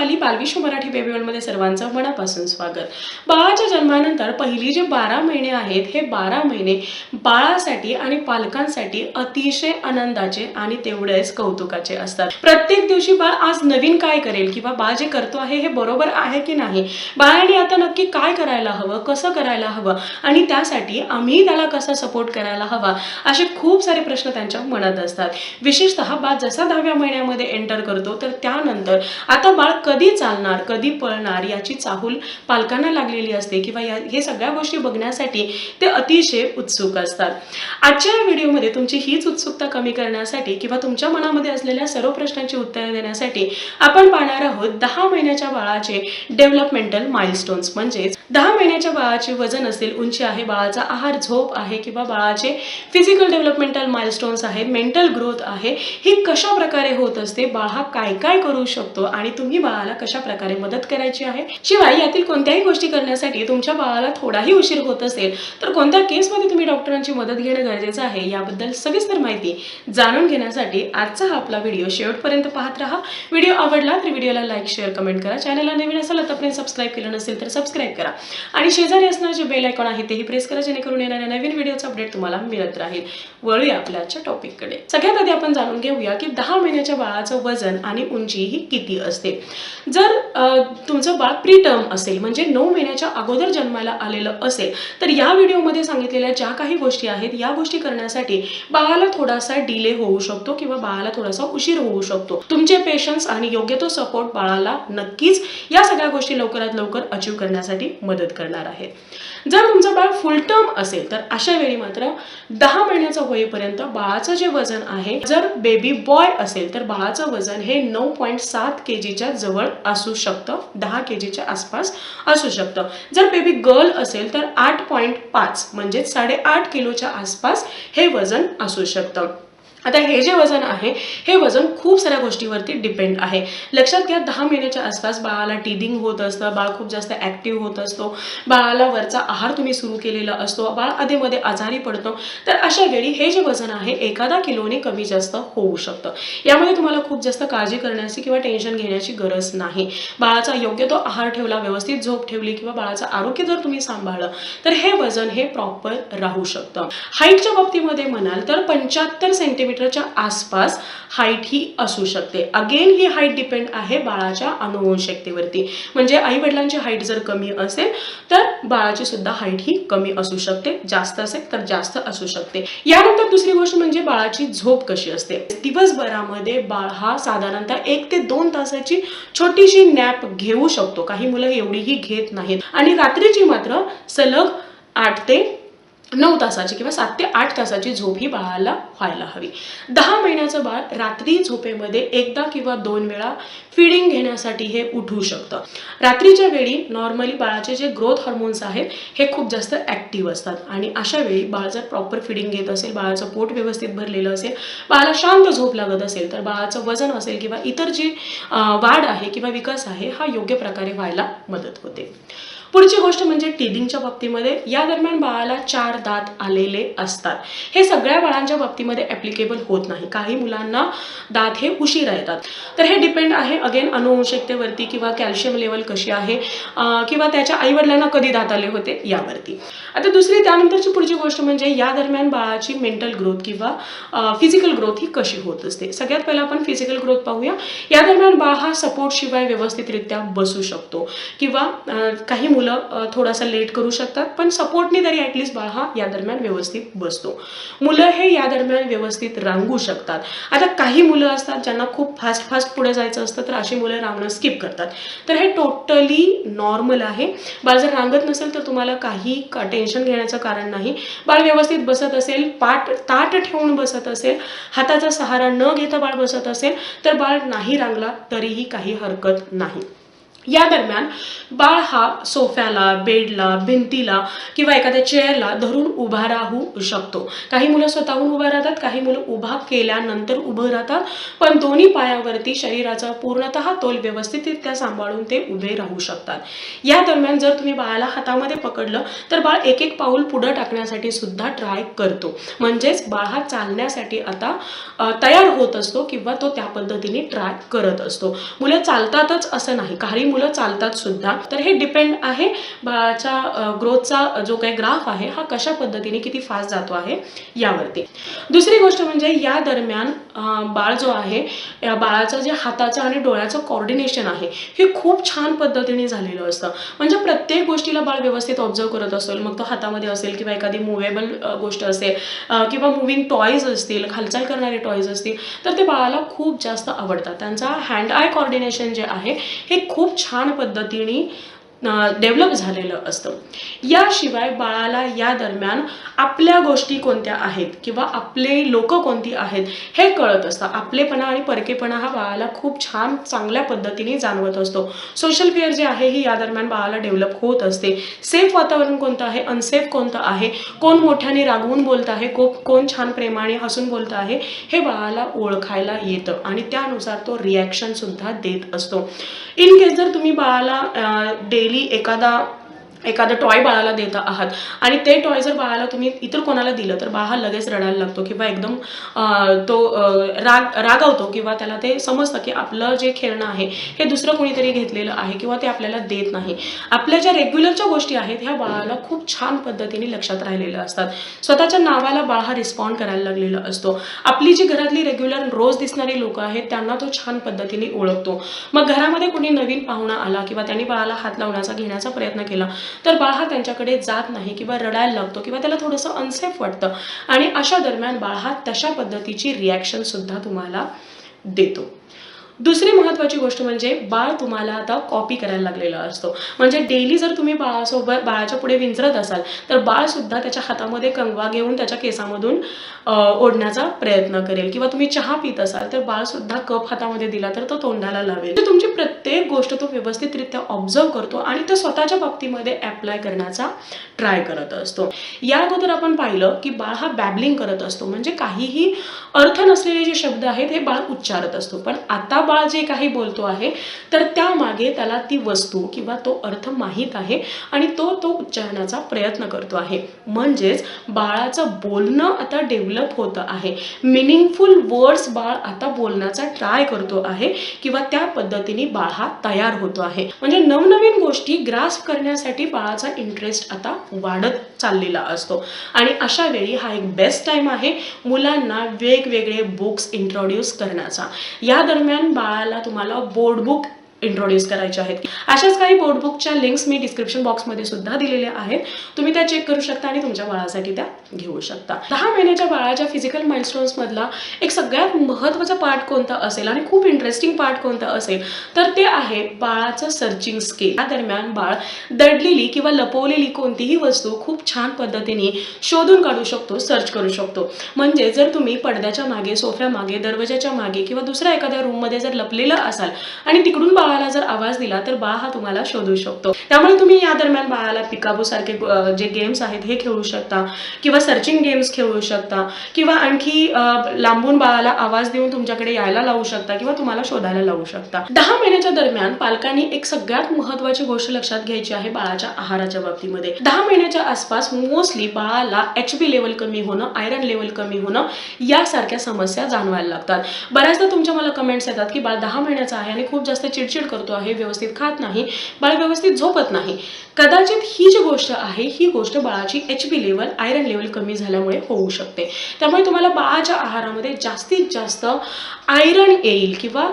Rupali Balvishwa Marathi baby वर्ल्डमध्ये सर्वांचं मनापासून स्वागत. बाळाच्या जन्मानंतर पहिली जे बारा महिने आहेत हे बारा महिने बाळासाठी आणि पालकांसाठी अतिशय आनंदाचे आणि तेवढेच कौतुकाचे असतात. प्रत्येक दिवशी बाळ आज नवीन काय करेल किंवा बाळ जे करतो आहे हे बरोबर आहे की नाही? बाळाने आता नक्की काय करायला हवं कसं करायला हवं आणि त्यासाठी आम्ही त्याला कसा सपोर्ट करायला हवा असे खूप सारे प्रश्न त्यांच्या मनात असतात. विशेषतः बाळ जसा दहाव्या महिन्यामध्ये एंटर करतो तर त्यानंतर आता बाळ कधी चालणार कधी पळणार याची चाहूल पालकांना लागलेली असते किंवा या हे सगळ्या गोष्टी बघण्यासाठी ते अतिशय उत्सुक असतात. आजच्या या व्हिडिओमध्ये तुमची हीच उत्सुकता कमी करण्यासाठी किंवा तुमच्या मनामध्ये असलेल्या सर्व प्रश्नांची उत्तरे देण्यासाठी आपण पाहणार आहोत दहा महिन्याच्या बाळाचे डेव्हलपमेंटल माइलस्टोन्स म्हणजेच दहा महिन्याच्या बाळाचे वजन असेल उंची आहे बाळाचा आहार झोप आहे किंवा बाळाचे फिजिकल डेव्हलपमेंटल माइलस्टोन्स आहेत मेंटल ग्रोथ आहे ही कशा प्रकारे होत असते बाळ हा काय काय करू शकतो आणि तुम्ही बाळाला कशा प्रकारे मदत करायची आहे? शिवाय यातील कोणत्याही गोष्टी करण्यासाठी तुमच्या बाळाला थोडाही उशीर होत असेल तर कोणत्या केसमध्ये तुम्ही डॉक्टरांची मदत घेणं गरजेचं आहे याबद्दल सविस्तर माहिती जाणून घेण्यासाठी आजचा हा आपला व्हिडिओ शेवटपर्यंत पाहत राहा. व्हिडिओ आवडला तर व्हिडिओला लाईक शेअर कमेंट करा. चॅनलला नवीन असेल तर सबस्क्राईब केलं नसेल तर सबस्क्राईब करा. आणि शेजारी असणारे जे बेल आयकॉन आहे तेही प्रेस करा जेणेकरून येणाऱ्या नवीन व्हिडिओचा अपडेट तुम्हाला मिळत राहील. वळूया आपल्याच्या टॉपिककडे सगळ्यात आधी आपण जाणून घेऊया की दहा महिन्याच्या बाळाचं वजन आणि उंची ही किती असते. जर तुमचं बाळ प्रीटर्म असेल म्हणजे नऊ महिन्याच्या अगोदर जन्माला आलेलं असेल तर या व्हिडिओमध्ये सांगितलेल्या ज्या काही गोष्टी आहेत या गोष्टी करण्यासाठी बाळाला थोडासा डिले होऊ शकतो किंवा बाळाला थोडासा उशीर होऊ शकतो. तुमचे पेशन्स आणि योग्य तो सपोर्ट बाळाला नक्कीच या सगळ्या गोष्टी लवकरात लवकर अचीव करण्यासाठी मदत करणार आहे. जर तुमचं बाळ फुल टर्म असेल तर अशा वेळी मात्र दहा महिन्याचं होईपर्यंत बाळाचं जे वजन आहे जर बेबी बॉय असेल तर बाळाचं वजन हे नऊ पॉईंट सात के जीच्या जवळ असू शकतं दहा के जीच्या आसपास असू शकतं. जर बेबी गर्ल असेल तर आठ पॉईंट पाच म्हणजे साडेआठ किलोच्या आसपास हे वजन असू शकतं. आता हे जे वजन आहे हे वजन खूप साऱ्या गोष्टीवरती डिपेंड आहे. लक्षात घ्या दहा महिन्याच्या आसपास बाळाला टीदिंग होत असतं बाळ खूप जास्त ॲक्टिव्ह होत असतो बाळाला वरचा आहार तुम्ही सुरू केलेला असतो बाळ अधेमध्ये आजारी पडतो तर अशा वेळी हे जे वजन आहे एखादा किलोने कमी जास्त होऊ शकतं. यामध्ये तुम्हाला खूप जास्त काळजी करण्याची किंवा टेन्शन घेण्याची गरज नाही. बाळाचा योग्य तो आहार ठेवला व्यवस्थित झोप ठेवली किंवा बाळाचं आरोग्य जर तुम्ही सांभाळलं तर हे वजन हे प्रॉपर राहू शकतं. हाईटच्या बाबतीमध्ये म्हणाल तर पंच्याहत्तर सेंटीमीटरच्या आसपास हाईट ही असू शकते. अगेन ही हाईट डिपेंड आहे बाळाच्या अनुवंशिकतेवरती म्हणजे आई वडिलांची हाईट जर कमी असेल तर बाळाची सुद्धा हाईट ही कमी असू शकते. जास्त असेल तर जास्त असू शकते. यानंतर दुसरी गोष्ट म्हणजे बाळाची झोप कशी असते? दिवसभरामध्ये बाळ हा साधारणतः एक ते दोन तासाची छोटीशी नॅप घेऊ शकतो. काही मुलं एवढीही घेत नाहीत. आणि रात्रीची मात्र सलग आठ ते नऊ तासाची किंवा सात ते आठ तासाची झोप ही बाळाला व्हायला हवी. दहा महिन्याचं बाळ रात्री झोपेमध्ये एकदा किंवा दोन वेळा फिडिंग घेण्यासाठी हे उठू शकतं. रात्रीच्या वेळी नॉर्मली बाळाचे जे ग्रोथ हार्मोन्स आहेत हे खूप जास्त ॲक्टिव्ह असतात. आणि अशा वेळी बाळ जर प्रॉपर फिडिंग घेत असेल बाळाचं पोट व्यवस्थित भरलेलं असेल बाळाला शांत झोप लागत असेल तर बाळाचं वजन असेल किंवा इतर जी वाढ आहे किंवा विकास आहे हा योग्य प्रकारे व्हायला मदत होते. पुढची गोष्ट म्हणजे टीदिंगच्या बाबतीमध्ये या दरम्यान बाळाला चार दात आलेले असतात. हे सगळ्या बाळांच्या बाबतीमध्ये ॲप्लिकेबल होत नाही. काही मुलांना दात हे उशिरा येतात. तर हे डिपेंड आहे अगेन अनुवंशिकतेवरती किंवा कॅल्शियम लेवल कशी आहे किंवा त्याच्या आईवडिलांना कधी दात आले होते यावरती. आता दुसरी त्यानंतरची पुढची गोष्ट म्हणजे या दरम्यान बाळाची मेंटल ग्रोथ किंवा फिजिकल ग्रोथ ही कशी होत असते. सगळ्यात पहिला आपण फिजिकल ग्रोथ पाहूया. या दरम्यान बाळ हा सपोर्ट शिवाय व्यवस्थितरित्या बसू शकतो. किंवा काही मुलं थोडासा लेट करू शकतात पण सपोर्टने तरी ॲटलिस्ट बाळ हा या दरम्यान व्यवस्थित बसतो. मुलं हे या दरम्यान व्यवस्थित रांगू शकतात. आता काही मुलं असतात ज्यांना खूप फास्ट फास्ट पुढे जायचं असतं तर अशी मुलं रांगणं स्किप करतात. तर हे टोटली नॉर्मल आहे. बाळ जर रांगत नसेल तर तुम्हाला काही टेन्शन घेण्याचं कारण नाही. बाळ व्यवस्थित बसत असेल पाठ ताट ठेवून बसत असेल हाताचा सहारा न घेता बाळ बसत असेल तर बाळ नाही रांगला तरीही काही हरकत नाही. या दरम्यान बाळ हा सोफ्याला बेडला भिंतीला किंवा एखाद्या चेअरला धरून उभा राहू शकतो. काही मुलं स्वतःहून उभा राहतात काही मुलं उभा केल्यानंतर उभं राहतात पण दोन्ही पायावरती शरीराचा पूर्णतः तोल व्यवस्थितरित्या सांभाळून ते उभे राहू शकतात. या दरम्यान जर तुम्ही बाळाला हातामध्ये पकडलं तर बाळ एक एक पाऊल पुढं टाकण्यासाठी सुद्धा ट्राय करतो. म्हणजेच बाळ हा चालण्यासाठी आता तयार होत असतो किंवा तो त्या पद्धतीने ट्राय करत असतो. मुलं चालतातच असं नाही. काही मुलं चालतात सुद्धा. तर हे डिपेंड आहे. बाळाच्या ग्रोथचा जो काही ग्राफ आहे हा कशा पद्धतीने किती फास्ट जातो आहे यावरती. दुसरी गोष्ट म्हणजे या दरम्यान बाळ जो आहे बाळाचं जे हाताचं आणि डोळ्याचं कॉर्डिनेशन आहे हे खूप छान पद्धतीने झालेलं असतं. म्हणजे प्रत्येक गोष्टीला बाळ व्यवस्थित ऑब्झर्व करत असेल मग तो हातामध्ये असेल किंवा एखादी मुवेबल गोष्ट असेल किंवा मुव्हिंग टॉयज असतील हालचाल करणारे टॉयज असतील तर ते बाळाला खूप जास्त आवडतात. त्यांचा हँड आय कॉर्डिनेशन जे आहे हे खूप छान पद्धतीने डेव्हलप झालेलं असतं. याशिवाय बाळाला या दरम्यान आपल्या गोष्टी कोणत्या आहेत किंवा आपले लोक कोणती आहेत हे कळत असतं. आपलेपणा आणि परकेपणा हा बाळाला खूप छान चांगल्या पद्धतीने जाणवत असतो. सोशल केअर जे आहे ही या दरम्यान बाळाला डेव्हलप होत असते. सेफ वातावरण कोणतं आहे? अनसेफ कोणतं आहे? कोण मोठ्याने रागवून बोलत आहे? को कोण छान प्रेमाने हसून बोलत आहे? हे बाळाला ओळखायला येतं आणि त्यानुसार तो रिॲक्शनसुद्धा देत असतो. इन केस जर तुम्ही बाळाला डेली एखादा एखादं टॉय बाळाला देत आहात. आणि ते टॉय जर बाळाला तुम्ही इतर कोणाला दिलं तर बाळ हा लगेच रडायला लागतो किंवा एकदम तो राग रागावतो किंवा त्याला ते समजतं की आपलं जे खेळणं आहे हे दुसरं कोणीतरी घेतलेलं आहे किंवा ते आपल्याला देत नाही. आपल्या ज्या रेग्युलरच्या गोष्टी आहेत ह्या बाळाला खूप छान पद्धतीने लक्षात राहिलेल्या असतात. स्वतःच्या नावाला बाळ हा रिस्पॉन्ड करायला लागलेला असतो. आपली जी घरातली रेग्युलर रोज दिसणारी लोक आहेत त्यांना तो छान पद्धतीने ओळखतो. मग घरामध्ये कोणी नवीन पाहुणा आला किंवा त्यांनी बाळाला हात लावण्याचा घेण्याचा प्रयत्न केला तर बाळ हा त्यांच्याकडे जात नाही किंवा रडायला लागतो किंवा त्याला थोडंसं अनसेफ वाटतं. आणि अशा दरम्यान बाळ हा तशा पद्धतीची रिॲक्शन सुद्धा तुम्हाला देतो. दुसरी महत्त्वाची गोष्ट म्हणजे बाळ तुम्हाला आता कॉपी करायला लागलेला असतो. म्हणजे डेली जर तुम्ही बाळासोबत बाळाच्या पुढे विंचरत असाल तर बाळसुद्धा त्याच्या हातामध्ये कंगवा घेऊन त्याच्या केसामधून ओढण्याचा प्रयत्न करेल. किंवा तुम्ही चहा पित असाल तर बाळसुद्धा कप हातामध्ये दिला तर तो तोंडाला लावेल. तर तुमची प्रत्येक गोष्ट तो व्यवस्थितरित्या ऑब्झर्व करतो आणि तो स्वतःच्या बाबतीमध्ये अप्लाय करण्याचा ट्राय करत असतो. या अगोदर आपण पाहिलं की बाळ हा बॅबलिंग करत असतो. म्हणजे काहीही अर्थ नसलेले जे शब्द आहेत हे बाळ उच्चारत असतो. पण आता बाळ जे काही बोलतो आहे तर त्यामागे त्याला ती वस्तू किंवा तो अर्थ माहीत आहे आणि तो तो उच्चारण्याचा प्रयत्न करतो आहे. म्हणजेच बाळाचं बोलणं आता डेव्हलप होतं आहे. मिनिंगफुल वर्ड्स बाळ आता बोलण्याचा ट्राय करतो आहे किंवा त्या पद्धतीने बाळ हा तयार होतो आहे. म्हणजे नवनवीन गोष्टी ग्रास्प करण्यासाठी बाळाचा इंटरेस्ट आता वाढत चाललेला असतो. आणि अशा वेळी हा एक बेस्ट टाइम आहे मुलांना वेगवेगळे बुक्स इंट्रोड्यूस करण्याचा. या दरम्यान बाळाला तुम्हाला बोर्डबुक इंट्रोड्यूस करायचे आहेत. अशाच काही बोर्डबुकच्या लिंक्स मी डिस्क्रिप्शन बॉक्समध्ये सुद्धा दिलेल्या आहेत. तुम्ही त्या चेक करू शकता आणि तुमच्या बाळासाठी त्या घेऊ शकता. दहा महिन्याच्या बाळाच्या फिजिकल माइलस्टोन्समधला एक सगळ्यात महत्त्वाचा पार्ट कोणता असेल आणि खूप इंटरेस्टिंग पार्ट कोणता असेल तर ते आहे बाळाचं सर्चिंग स्किल या दरम्यान बाळ दडलेली किंवा लपवलेली कोणतीही वस्तू खूप छान पद्धतीने शोधून काढू शकतो सर्च करू शकतो. म्हणजे जर तुम्ही पडद्याच्या मागे सोफ्या मागे दरवाजाच्या मागे किंवा दुसऱ्या एखाद्या रूममध्ये जर लपलेलं असाल आणि तिकडून बाळ बाळाला जर आवाज दिला तर बाळ हा तुम्हाला शोधू शकतो. त्यामुळे तुम्ही या दरम्यान बाळाला पिकाबू सारखे जे गेम्स आहेत हे खेळू शकता किंवा सर्चिंग गेम्स खेळू शकता किंवा आणखी लांबून बाळाला आवाज देऊन तुमच्याकडे यायला लावू शकता किंवा तुम्हाला शोधायला लावू शकता. दहा महिन्याच्या दरम्यान पालकांनी एक सगळ्यात महत्वाची गोष्ट लक्षात घ्यायची आहे बाळाच्या आहाराच्या बाबतीमध्ये. दहा महिन्याच्या आसपास मोस्टली बाळाला एच बी लेवल कमी होणं आयरन लेवल कमी होणं यासारख्या समस्या जाणवायला लागतात. बऱ्याचदा तुमच्या मला कमेंट्स येतात की बाळ दहा महिन्याचा आहे आणि खूप जास्त चिडचिड करतो आहे व्यवस्थित खात नाही बाळ व्यवस्थित झोपत नाही. कदाचित ही जी गोष्ट आहे ही गोष्ट बाळाची H B level iron level कमी झाल्यामुळे होऊ शकते. त्यामुळे तुम्हाला बाळाच्या आहारामध्ये जास्तीत जास्त आयरन येईल किंवा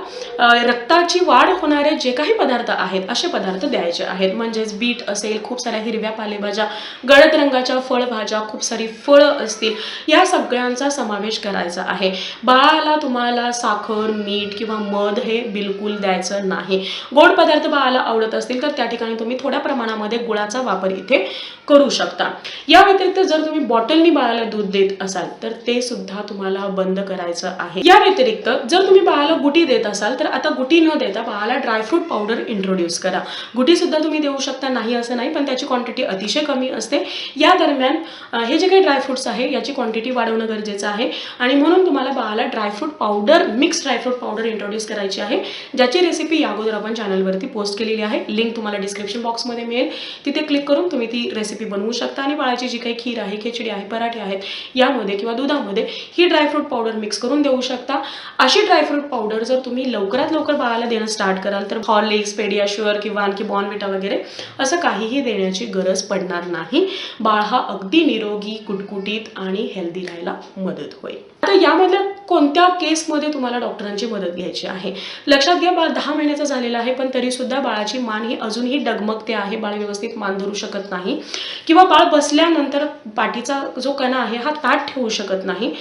रक्ताची वाढ होणारे जे काही पदार्थ आहेत असे पदार्थ द्यायचे आहेत. म्हणजेच बीट असेल खूप साऱ्या हिरव्या पालेभाज्या गडद रंगाच्या फळभाज्या खूप सारी फळं असतील या सगळ्यांचा समावेश करायचा आहे. बाळाला तुम्हाला साखर मीठ किंवा मध हे बिलकुल द्यायचं नाही. नाही गोड पदार्थ बाळाला आवडत असतील तर त्या ठिकाणी तुम्ही थोड्या प्रमाणामध्ये गुळाचा वापर इथे करू शकता. या व्यतिरिक्त जर तुम्ही बॉटलनी बाळाला दूध देत असाल तर ते सुद्धा तुम्हाला बंद करायचं आहे. या व्यतिरिक्त जर तुम्ही बाळाला गुटी देत असाल तर आता गुटी न देता बाळाला ड्रायफ्रूट पावडर इंट्रोड्यूस करा. गुटी सुद्धा तुम्ही देऊ शकता नाही असं नाही पण त्याची क्वांटिटी अतिशय कमी असते. या दरम्यान हे जे काही ड्रायफ्रुट्स आहे याची क्वांटिटी वाढवणं गरजेचं आहे. आणि म्हणून तुम्हाला बाळाला dry fruit powder mix dry fruit powder introduce करायची आहे ज्याची रेसिपी या अगोदर आपण चॅनलवरती पोस्ट केलेली आहे लिंक तुम्हाला डिस्क्रिप्शन बॉक्समध्ये मिळेल. तिथे क्लिक करून तुम्ही ती रेसिपी बनवू शकता आणि बाळाची जी काही खीर आहे खिचडी आहे पराठे आहेत यामध्ये किंवा दुधामध्ये ही ड्रायफ्रूट पावडर मिक्स करून देऊ शकता. अशी ड्रायफ्रूट पावडर जर तुम्ही लवकरात लवकर बाळाला देणं स्टार्ट कराल तर हॉर्लिक्स पेडियाश्युअर किंवा आणखी बॉर्नविटा वगैरे असं काहीही देण्याची गरज पडणार नाही. बाळ हा अगदी निरोगी कुटकुटीत आणि हेल्दी राहायला मदत होईल. आता यामधल्या कोणत्या केसमध्ये तुम्हाला डॉक्टरांची मदत घ्यायची आहे? लक्षात घ्या बाळ दहा महिन्याचा झालेला आहे पण तरी सुद्धा बाळाची मान ही अजूनही डगमगते आहे. बाळ व्यवस्थित मान धरू शकत नाही. किंवा बाळ बसल्यानंतर पाठीचा जो कणा आहे हा ताट ठेवू शकत नाही.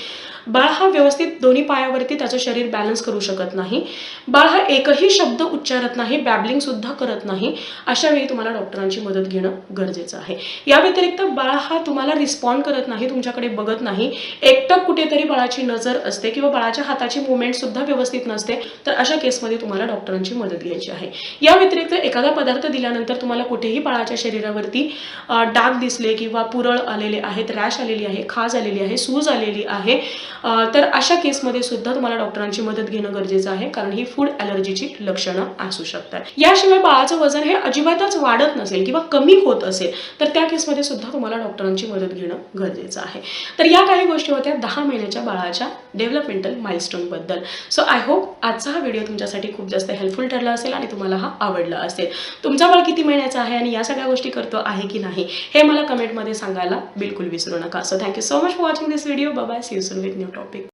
बाळ हा व्यवस्थित दोन्ही पायावरती त्याचं शरीर बॅलन्स करू शकत नाही. बाळ हा एकही शब्द उच्चारत नाही बॅबलिंग सुद्धा करत नाही. अशा वेळी तुम्हाला डॉक्टरांची मदत घेणं गरजेचं आहे. या व्यतिरिक्त बाळ हा तुम्हाला रिस्पॉन्ड करत नाही तुमच्याकडे बघत नाही. एकटक कुठेतरी बाळाची नजर असते किंवा बाळाच्या हाताची मुवमेंट सुद्धा व्यवस्थित नसते तर अशा केसमध्ये तुम्हाला डॉक्टरांची मदत घ्यायची आहे. या व्यतिरिक्त एखादा पदार्थ दिल्यानंतर तुम्हाला कुठेही बाळाच्या शरीरावरती डाग दिसले किंवा पुरळ आलेले आहेत रॅश आलेली आहे खाज आलेली आहे सूज आलेली आहे तर अशा केसमध्ये सुद्धा तुम्हाला डॉक्टरांची मदत घेणं गरजेचं आहे कारण ही फूड ॲलर्जीची लक्षणं असू शकतात. याशिवाय बाळाचं वजन हे अजिबातच वाढत नसेल किंवा कमी होत असेल तर त्या केसमध्ये सुद्धा तुम्हाला डॉक्टरांची मदत घेणं गरजेचं आहे. तर या काही गोष्टी होत्या दहा महिन्याच्या बाळाच्या डेव्हलपमेंटल माइलस्टोनबद्दल. सो आय होप आजचा हा व्हिडिओ तुमच्यासाठी खूप जास्त हेल्पफुल ठरला असेल आणि तुम्हाला हा आवडला असेल. तुमचा बाळ किती महिन्याचा आहे आणि या सगळ्या गोष्टी करतो आहे की नाही हे मला कमेंटमध्ये सांगायला बिलकुल विसरू नका. So thank you so much for watching this video bye see you soon with new new topic.